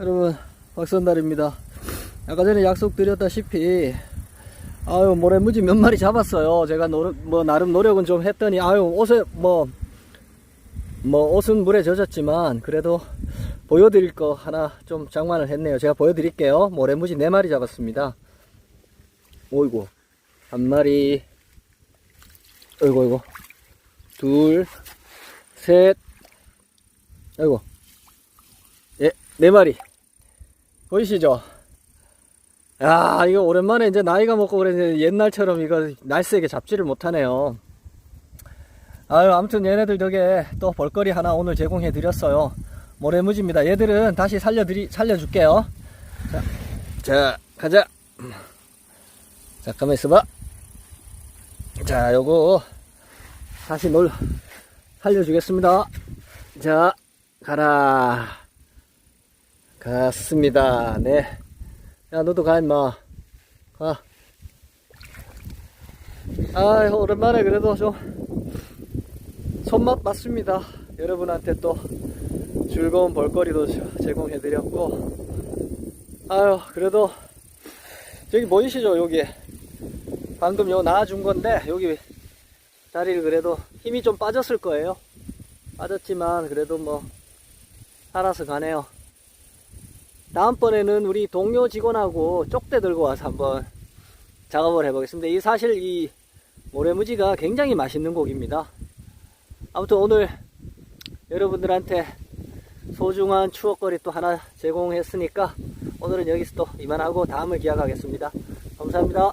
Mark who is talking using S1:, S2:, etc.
S1: 여러분 박선달입니다. 아까 전에 약속드렸다시피 아유 모래무지 몇 마리 잡았어요. 제가 노력, 뭐 나름 노력은 좀 했더니 아유 옷에 뭐뭐 옷은 물에 젖었지만 그래도 보여드릴 거 하나 좀 장만을 했네요. 제가 보여드릴게요. 모래무지 4마리 잡았습니다. 오이고 한 마리. 어이구 어이구. 둘셋. 아이고. 예, 네 마리. 보이시죠? 야, 이거 오랜만에 이제 나이가 먹고 그랬는데 옛날처럼 이거 날쌔게 잡지를 못하네요. 아유, 아무튼 얘네들 덕에 또 볼거리 하나 오늘 제공해 드렸어요. 모래무지입니다. 얘들은 다시 살려드리, 살려줄게요. 자, 자, 가자. 잠깐만 있어봐. 자, 요거 다시 놀, 살려주겠습니다. 자, 가라. 갔습니다. 네. 야, 너도 가, 임마. 가. 아, 오랜만에 그래도 좀 손맛 봤습니다. 여러분한테 또 즐거운 볼거리도 제공해드렸고. 아유, 그래도 저기 보이시죠? 여기. 방금 요 놔준 건데, 여기 다리를 그래도 힘이 좀 빠졌을 거예요. 빠졌지만, 그래도 뭐, 살아서 가네요. 다음번에는 우리 동료 직원하고 쪽대 들고 와서 한번 작업을 해보겠습니다. 이 사실 이 모래무지가 굉장히 맛있는 고기입니다. 아무튼 오늘 여러분들한테 소중한 추억거리 또 하나 제공했으니까 오늘은 여기서 또 이만하고 다음을 기약하겠습니다. 감사합니다.